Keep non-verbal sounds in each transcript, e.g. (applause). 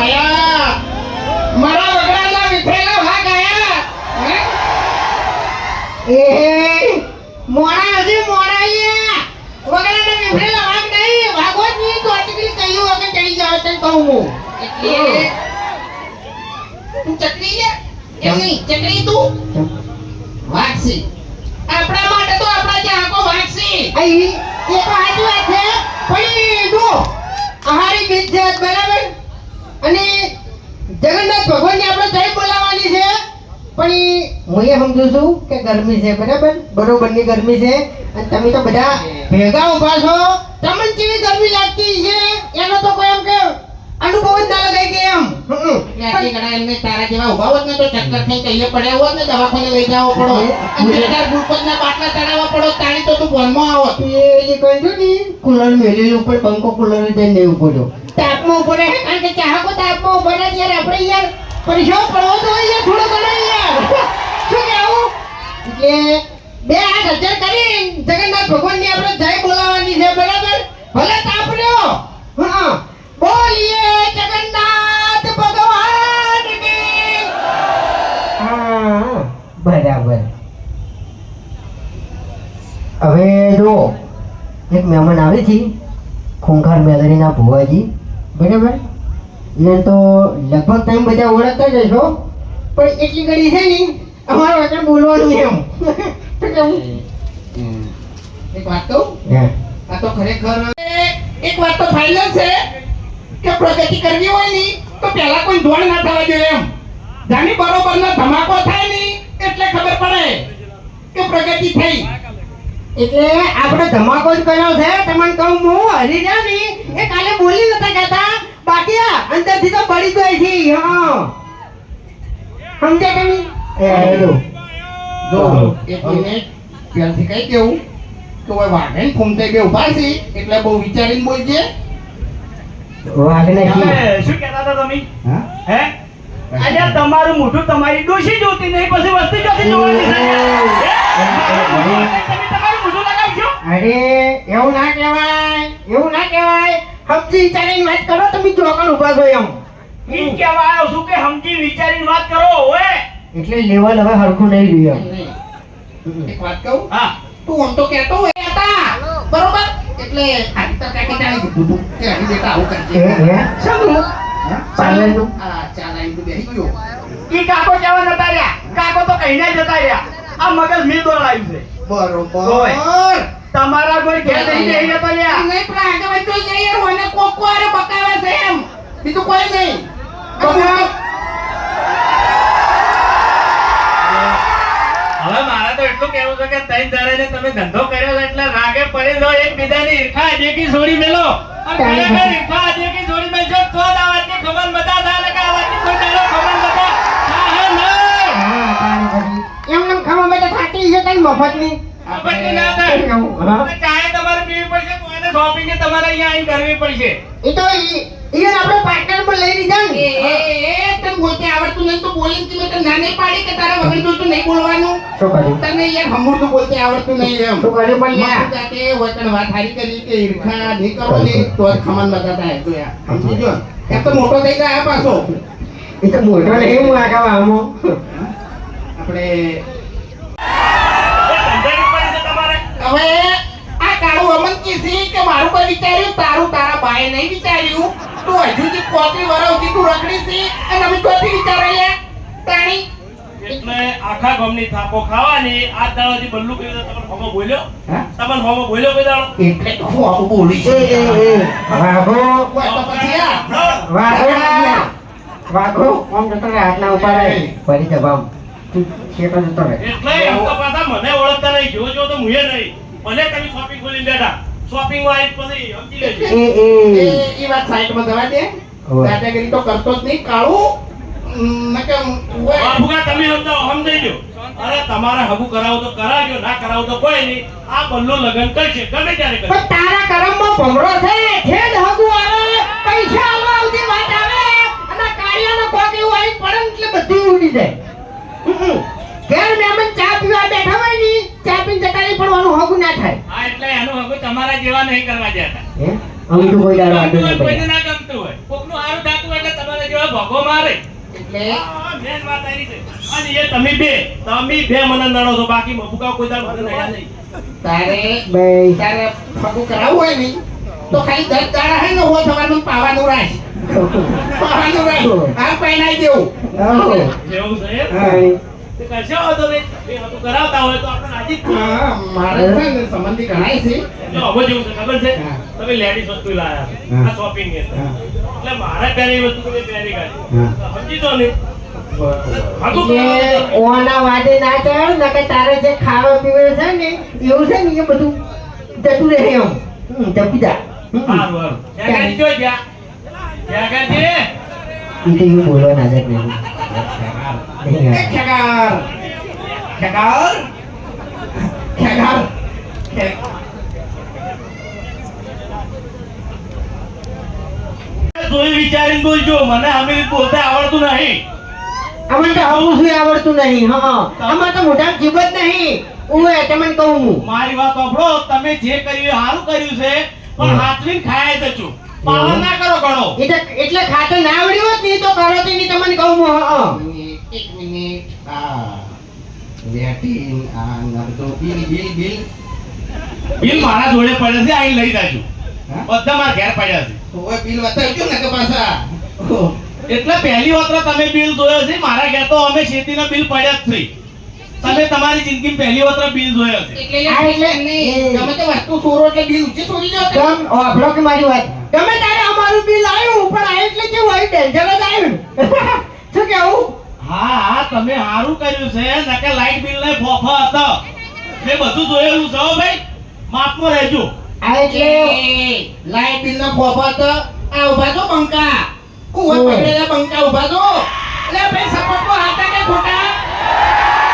આયા મારા વગડાના વિફરેલા ભાગ આયા એ મોણા હજી મોણા અહીંયા વગડાના વાઘ નહીં અટકલી કહ્યું હવે ચડી જાવ કહું હું તું ચકરી છે એમ નહીં તું વાગસી આપણા માટે તો આપણા આખો વાગસી અહીં એ તો વાત છે. પણ જો, આહારી બીજ બરાબર? અને જગન્નાથ ભગવાનને આપણે જય બોલાવવાની છે, પણ એ હું એ સમજુ છું કે ગરમી છે, બરાબર? બરોબરની ગરમી છે. અને તમે તો બધા ભેગા ઊભા છો. તમને કેવી ગરમી લાગતી છે? એનો તો કોઈ એમ કે અનુભવ જ ના લગાઈ કે એમ આટલી ઘણા એમને તારા જેવા ઊભા હોત ને તો ચક્કર થઈ કહીએ પડ્યા હોત ને દવાખાને લઈ જવો પડો. અને બે ચાર ગ્લુકોઝના બાટલા ચડાવવા પડો તાણી તો તું ભોનમાં આવત. એ જે કહ્યું ને કુલર મેલેલું ઉપર પંખો કુલર જઈને નહીં ઊભો રહ્યો. તાપમાં ઊભો રહે કારણ કે ચાહકો તાપમાં ઊભો રહે યાર આપણે યાર પરેશાન પડવો તો યાર થોડો ઘણો યાર. શું કહેવું? એટલે બે હાથ હજાર કરી જગન્નાથ ભગવાનની આપણે જય બોલાવવાની છે બરાબર? ભલે તાપ રહ્યો. હા. બોલીએ જગન્નાથ ભગવાન કી હા બરાબર હવે જો એક મહેમાન આવે છે. ખૂંખાર મેલરીના ભુવાજી. બરાબર? એને તો લગભગ તમે બધા ઓળખતા જ હશો. પણ એટલી ઘડી છે ને અમારું આગળ બોલવાનું એમ. એક વાત તો. આ તો ખરેખર એક વાત તો ફાઇનલ છે કે પ્રગતિ કરવી હોયની તો પહેલા કોઈ ધોળ ના થવા જોઈએ એમ. જાની બરોબરનો ધમાકો થાયની એટલે ખબર પડે કે પ્રગતિ થઈ. એટલે આપણે ધમાકો જ કર્યો છે તમને કહું હું હરી જા ને એ કાલે બોલી નતા કહેતા બાકી અંદરથી તો પડી ગઈ છે હા સમજ્યા તમે એ હેલો જો એક મિનિટ પહેલથી કઈ કેવું કે હવે વાઘે ફૂમતે બે ઊભા છે એટલે બહુ વિચારીને બોલજે વાઘને શું કહેતા હતા તમે હે આજે તમારું મોઢું તમારી ડોશી જોતી નહીં પછી વસ્તી જોતી જોવાની છે હે? તમે તમારું મોઢું લગાવશો અરે એવું ના કહેવાય એવું ના કહેવાય. સમજી વિચારીને વાત કરો તમે જોકણ ઊભા છો એમ. ઈ કહેવા આવ્યો છું કે સમજી વિચારીને વાત કરો ઓએ. એટલે લેવલ હવે હરખું નહીં રહ્યું એક વાત કહું? હા. તું આમ તો કહેતો હોય હતા. બરોબર? એટલે આની તો કાકી જાણી દીધું તું. કે આની બેટા આવું કરજે. હે હે? શું ચાલે તું આ ચાલે તું બેહી ગયો. ઈ કાકો કેવા નતા રહ્યા? કાકો તો કહીને જતા રહ્યા. આ મગજ મેં દોડાયું છે. બરોબર. તમારા કોઈ ઘેર નહીં બેહી જતા લ્યા. નહીં પણ આગળ વધતો જઈએ રોને કોકો આરે બકાવે છે એમ. બીજું કોઈ નહીં. હવે મારા તો એટલું કહેવું છે કે તૈન દાડે તમે ધંધો કર્યો છે એટલે રાગે પડી લો એક બીજાની ઈર્ખા જેકી છોડી મેલો. અને ખરેખર ઈર્ખા અજેકી છોડી મેલશો તો જ આ વાતની ખબર બધા થાય ને કે આ વાતની કોઈ દાડો ખબર બધા થાહે નહીં. હા, એમ નેમ ખબર બેટા થાકી છે કઈ મફતની. મોટો થઈ જાય પાછો. એ તો મોટો નહીં હું આગળ આમો આપણે એ ધંધાની પડી છે તમારે હવે આ કાળું અમન કીધી કે મારું કોઈ વિચાર્યું? તારું તારા ભાઈએ નહીં વિચાર્યું. તું હજુ જે પોત્રી વરસથી તું રખડી છી અને અમે ચોથી વિચારાય તાણી? એટલે આખા ગમની થાપો ખાવાની આ દાડોથી બલ્લુ કહ્યું તમને હોમો બોલ્યો? હા? તમને હોમો બોલ્યો કોઈ દાડો? એટલે હું આવું બોલી છે એ એ. વાઘો. તો પછી આ. વાઘો. વાઘો આમ જતો હાથના ઉપાડે. ફરી જવામ છેટો જતો રહે એટલે એમ તો પાછા મને ઓળખતા નહીં જો જો તો મુએ નહીં. ભલે તમે શોપિંગ ખોલીને બેઠા. શોપિંગમાં આવી પછી સમજી લેજો. એ એ. એ એ વાત સાઈડમાં જવા દે. હોય. દાદાગીરી તો કરતો જ નહીં કાળું. દો તમારે હગું કરાવો તો કરાવજો ના કરાવો તો કોઈ નહીં. આ બલ્લો લગન કરશે ગમે ત્યારે પણ તારા કરમમાં ભમરો છે ઠેડ હગુ આવે પૈસા આવવા સુધી વાત આવે. અને કાર્યનો કોક એવું આવી પડે એટલે બધું ઉડી જાય. ઘેર મહેમાન ચા પીવા બેઠા હોય ને ચા પીને જતા નહીં પણ આનું હગું ના થાય. હા એટલે આનું હગું તમારા જેવા નહીં કરવા જતા અમે તો કોઈ દાડો આડું નહીં કોઈને ના ગમતું હોય કોકનું સારું થતું એટલે તમારા જેવા ભગો મારે. એટલે? આ વાત આની છે. અને એ તમે બે તમે બે મને નડો છો બાકી મફુકા કોઈ દાડો નહીં. તારે બે તારે ફગું કરાવવું હોય ને તો ખાલી દસ દાડા હે ને હું સવારનું પાવાનું રાખ આ પહેરાઈ દેવું આવો. એવું છે? હા. કશો વાંધો નહીં. એ કરાવતા હોય તો આપણે રાજી જ મારે છે ને સંબંધી ઘણાય છે જો હવે જેવું છે ખબર છે તમે લેડીઝ વસ્તુ લાયા આ શોપિંગની એટલે મારે પહેરી વસ્તુ તમે પહેરી કાઢી સમજી તો ને ઓના વાદે ના ચડ ને તારે જે ખાવા પીવે છે ને એવું છે ને એ બધું જતું રહે એમ જપી જા. ત્યાં ગયા. ત્યાં ગાડી. ઈ તો nih ખેગાર ખેગાર ખે- જોઈ વિચારીને બોલજો. મને અમે બોલતા આવડતું નહીં. અમને તો આવું શું આવડતું નહીં? હા અમાર તો મોટા જીભ જ નહીં. એ તમને કહું મારી વાત સાંભળો. તમે જે કર્યું સારું કર્યું છે. પણ હાથવીને ખાય જજો પાવર ના કરો ગણો એટલે એટલે ખાતો ના આવડ્યું હોત ને તો કરો ની તમને કહું હું એક મિનિટ. આ વેટિંગ આ નરતો. Bill bill bill. બિલ મારા જોડે પડે છે અહીં લઈ જાજો. બધા મારા ઘેર પડ્યા છે. ઓય બિલ બતાવજો ને કે પાછા. એટલે પહેલી વખત તમે બિલ જોયો છે મારા ઘેર તો અમે ખેતીના બિલ પડ્યા જ છે. તમે તમારી જિંદગી પહેલી વખત બિલ જોયો છે. એટલે આ એટલે- એમને ગમે તે વસ્તુ સોરો એટલે બિલ ઊંચી સોરી જાવ તમે. તમ ઓફલો કે મારી વાત? ગમે તારે અમારું બિલ આવ્યું પણ આ એટલે કેવું આવી ડેન્જર જ આવ્યું શું કેવું? હા હા તમે સારું કર્યું છે. નકે લાઈટ બિલ ને ફોફા હતો. મેં બધું જોયેલું છે ભાઈ. માપમાં રહેજો. આ એટલે લાઈટ બિલ ના ફોફા હતો. આ ઊભા તો બંકા ઓય. પકડેલા બંકા ઊભા તો એટલે ભાઈ સપોર્ટ તો હાથા કે ખોટા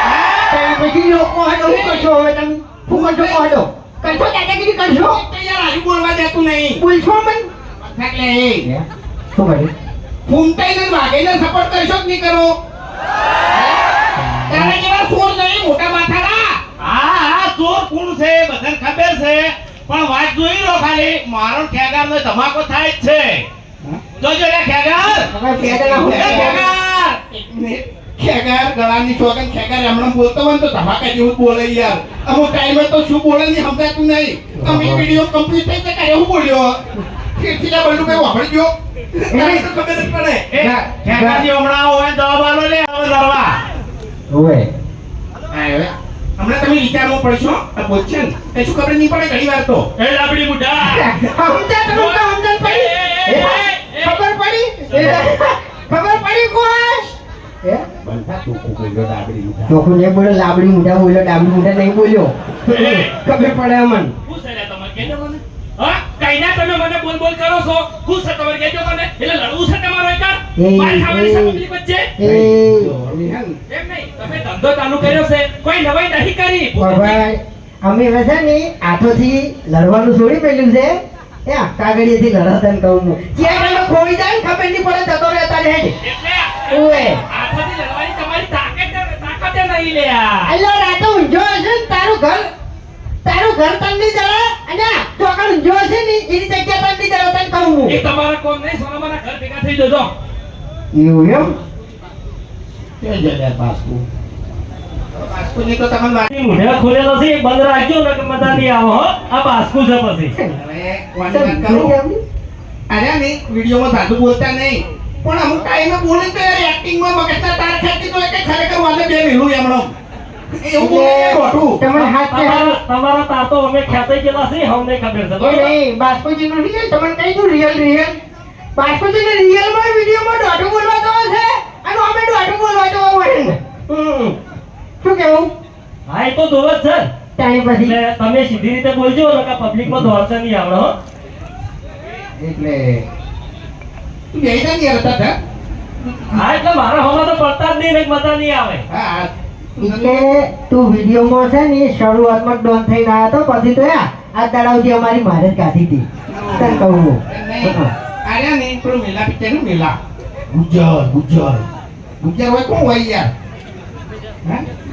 હા? તમે પછી લોકો હડો શું કરશો હવે તમે? શું કરશો? હડો કરશો દાદાગીરી કરશો? એક તો યાર હાજુ બોલવા દેતું નહીં. બોલશો મન? એટલે એ. શું કર્યું ફૂમતાઈને ને વાઘેને સપોર્ટ કરશો કે નહીં કરો? તારા જેવા સોર નહીં મોટા માથાના. હા હા ચોર કોણ છે બધા ખબર છે. પણ વાત જોઈ લો ખાલી મારો ખેગાર નો ધમાકો થાય જ છે. જોજો રે હું એ ખેગાર. મિનિટ. ખેગાર ગળાની છોકન ખેગાર હમણાં બોલતો હોય ને તો ધમાકા જેવું બોલે યાર. અમુક ટાઈમે તો શું બોલે નહીં સમજાતું નહીં. તમે વિડિયો કમ્પ્લીટ થઈ જાય એવું બોલ્યો. ફીરથી બલ્લુ કઈ વાપરી ગયો. તારી તો ખબર જ પડે. એ ખેગારજી હમણાં હોય જવાબ આલો લે હવે લડવા ઓય હા, હમણાં તમે વિચારમાં પડશો? આ બોલશે ને. શું ખબર નહીં પડે ઘણી વાર તો. એ લાબડી મુઢા. સમજા (laughs) તમે તો સમજણ પડી. એ, એ, એ, એ. ખબર પડી? ખબર પડી કોઈ હે બંધા તું બોલ્યો ડાબડી મુઠા ચોખ્ખું નહીં બોલ્યો લાબડી મોઢા બોલ્યો ડાબડી મોઢા નહીં બોલ્યો. ખબર પડે અમન. કહેજો મને. હા કઈના તમે મને બોલ બોલ કરો છો. ખુશ છે તમારે કહેજો મને. એટલે લડવું છે તમારો એકર માર ખાવાની વચ્ચે? એ એમ નહીં તમે ધંધો ચાલુ કર્યો છે. કોઈ નવાઈ નહીં કરી. ભાઈ અમે હવે છે ને હાથોથી લડવાનું છોડી પેલું છે. એ કાગળિયેથી લડતા ને કહું હું ક્યાં તમે ખોઈ જાય ખબર નહીં પડે જતો રહે તારે હેડ. એટલે ઓએ આઠોથી લડવાની તમારી તાકાત તાકાત નહીં લે આ. અલ્લો રાતો ઊંઝો હશે તારું ઘર તારું ઘર તમને જરા અને ચોકડ જો છે ને એની જગ્યા તંડી જરા તને કહું હું. એ તમારા કોમ નહીં સોનામાના ઘર ભેગા થઈ જજો. એવું એમ? કે જલ્યા પાસકુ? પાસકુ ની તો તમે મારી મુઢે ખોલેલો છે એ બંધ રાખજો ને મજા નહીં આવો હો. આ બાસ્કુ છે પછી. અરે વાત કરું? અરે નહીં વિડીયોમાં સાધુ બોલતા નહીં. પણ અમુક ટાઈમે બોલે તો યાર એક્ટિંગમાં મગજના તાર ખેંચી તો કે ખરેખર વાલે બે મિલું એમણો એવું બોલે યાર ખોટું તમે હાથ કે તમારા તમારા અમે ખ્યાતે ગયેલા છે અમને ખબર છે. એ નહીં બાસ્કોજી નું રિયલ તમને કહી દઉં રિયલ રિયલ બાસ્કોજી ને રિયલમાં વિડીયોમાં દોઢું બોલવા તો છે અને અમે દોઢું બોલવા તો હોય. હમ. શું કેવું? હા એ તો દોર જ છે. તાણી પછી. તમે સીધી રીતે બોલજો ને પબ્લિકમાં દોડતા નહીં આવડો હો. એટલે તું બેહી જા ને યાર તાતા. હા એટલે મારા હોમાં તો પડતા જ નહીં મજા નહીં આવે. હા એટલે તું વિડીયોમાં છે ને શરૂઆતમાં ડોન થઈને આવ્યો તો પછી તો આ તળાવથી અમારી મારે જ ગાધી હતી. તને કહું હું. આર્યા અરે નહીં પેલું મેલા પિક્ચરનું મેલા. ગુજર ગુજર ગુજર હોય કોણ હોય યાર?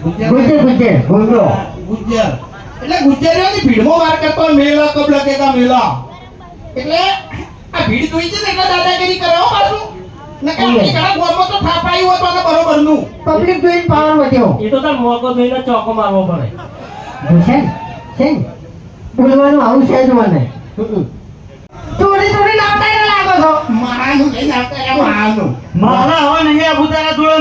ગુજર ગુજર બોલો ગુજર એટલે ગુજ્જરીઓની ભીડમાં વાર કરતો મેલા કબ લગેગા મેલા. એટલે આ ભીડ જોઈ છે ને એટલે દાદાગીરી કરાવો મારું પાછું પબ્લિક જોઈને પાવર વધ્યો એ તો તાર મોકો થઈને ચોકો મારવો પડે. છે બોલવાનું આવું જ મને. ચોરી ચોરી લાવતા લાગો છો. મારાનું મારાનું. મારા હવે નહીં આવું તારા જોડે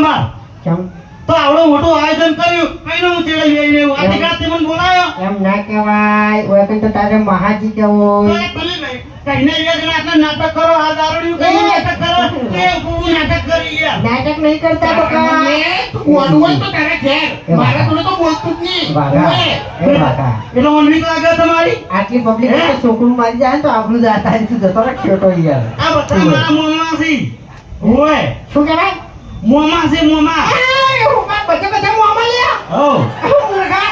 કેમ તો આવડું મોટું આયોજન કર્યું કઈને હું ચેડે લઈ આવ્યો આ ટીકા તે મને બોલાયો. એમ ના કહેવાય. ઓય તો તારે મહાજી તો એક નાટક નાટક કરો આ દારૂડિયું નાટક કરો? હું નાટક કરી યાર નાટક નહીં કરતા બકા. મને હોય તો તારા ઘેર. મારા જોડે તો બોલતું જ નહીં. વાગા વાગા એટલે મનવી લાગે તમારી? આટલી પબ્લિક છોકરું મારી જાય તો આપણું જાતા શું જતો રહે ખેટો યાર આ બધા મારા મોંમાં છે ઓય શું કહેવાય? મોંમાં. છે મોંમાં બધા બધે લ્યા? હો. મૂર્ખા?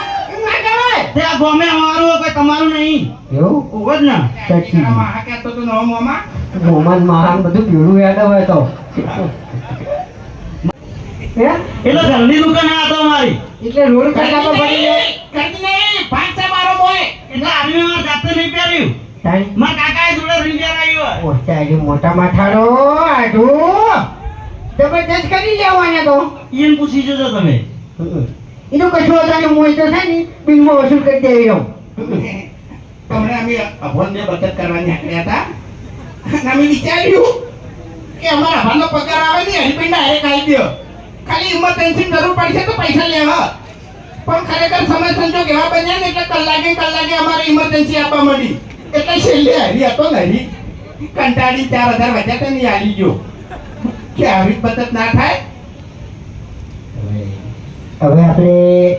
એમ ના તે આ ગોમે અમારું હોય, તમારું નહીં. એવું? ઓવ જ ને. સાચી આ માહા કહેતો તો નવો મોમાં. મોમાન મહાન બધું પીળું યાદ આવે તો. એટલે ઘરની દુકાન આ તો અમારી. એટલે રોડ કરતા તો પડી જાય. ઘરની નહીં, છે મારો મોય. એટલે આદમી મારા જાતે નહીં પહેર્યું. તારી કાકાએ જોડે મોટા માથાડો આઢું. જબરદસ્ત કરી લેવાના તો. એમ પૂછી જજો તમે. એનું કશું હતા મોય તો થાય ને, બિલમાં વસૂલ કરી દેવી રહું. તમને અમે અભોનને બચત કરવાની નીકળ્યા હતા. અમે વિચાર્યું કે અમારા અભાનો પગાર આવે ને હરિભાઈ ડાયરેક્ટ આવી દો ખાલી ઇમરજન્સી જરૂર પડશે તો પૈસા લેવા. પણ ખરેખર સમય સંજોગ એવા બન્યા ને એટલે કલાકે કલાકે અમારે ઇમરજન્સી આપવા મળી. એટલે છેલ્લે હરી હતો ને હરી. કંટાળી ચાર હજાર વધ્યા તો નહીં એ ગયો. કે આવી બચત ના થાય. હવે આપણે